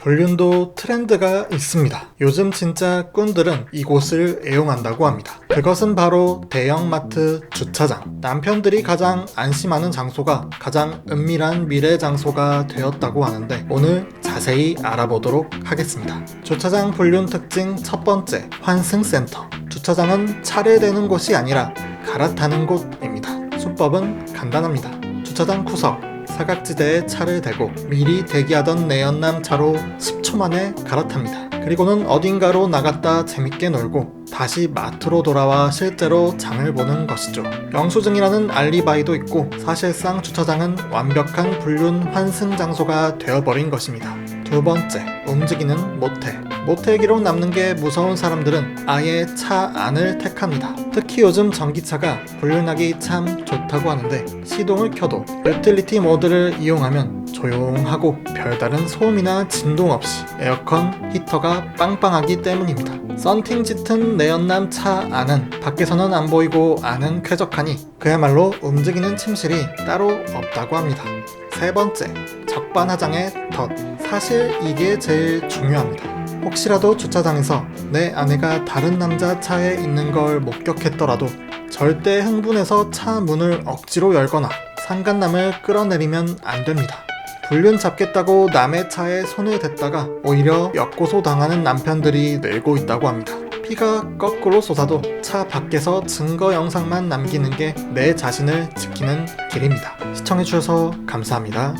불륜도 트렌드가 있습니다. 요즘 진짜 꾼들은 이곳을 애용한다고 합니다. 그것은 바로 대형마트 주차장. 남편들이 가장 안심하는 장소가 가장 은밀한 미래 장소가 되었다고 하는데 오늘 자세히 알아보도록 하겠습니다. 주차장 불륜 특징 첫 번째, 환승센터. 주차장은 차를 대는 곳이 아니라 갈아타는 곳입니다. 수법은 간단합니다. 주차장 구석, 사각지대에 차를 대고 미리 대기하던 내연남 차로 10초 만에 갈아탑니다. 그리고는 어딘가로 나갔다 재밌게 놀고 다시 마트로 돌아와 실제로 장을 보는 것이죠. 영수증이라는 알리바이도 있고 사실상 주차장은 완벽한 불륜 환승 장소가 되어버린 것입니다. 두 번째, 움직이는 모텔. 모텔 기록 남는 게 무서운 사람들은 아예 차 안을 택합니다. 특히 요즘 전기차가 불륜하기 참 좋다고 하는데 시동을 켜도 유틸리티 모드를 이용하면 조용하고 별다른 소음이나 진동 없이 에어컨, 히터가 빵빵하기 때문입니다. 썬팅 짙은 내연남 차 안은 밖에서는 안 보이고 안은 쾌적하니 그야말로 움직이는 침실이 따로 없다고 합니다. 세 번째, 적반하장의 덫. 사실 이게 제일 중요합니다. 혹시라도 주차장에서 내 아내가 다른 남자 차에 있는 걸 목격했더라도 절대 흥분해서 차 문을 억지로 열거나 상간남을 끌어내리면 안 됩니다. 불륜 잡겠다고 남의 차에 손을 댔다가 오히려 역고소 당하는 남편들이 늘고 있다고 합니다. 피가 거꾸로 솟아도 차 밖에서 증거 영상만 남기는 게 내 자신을 지키는 길입니다. 시청해주셔서 감사합니다.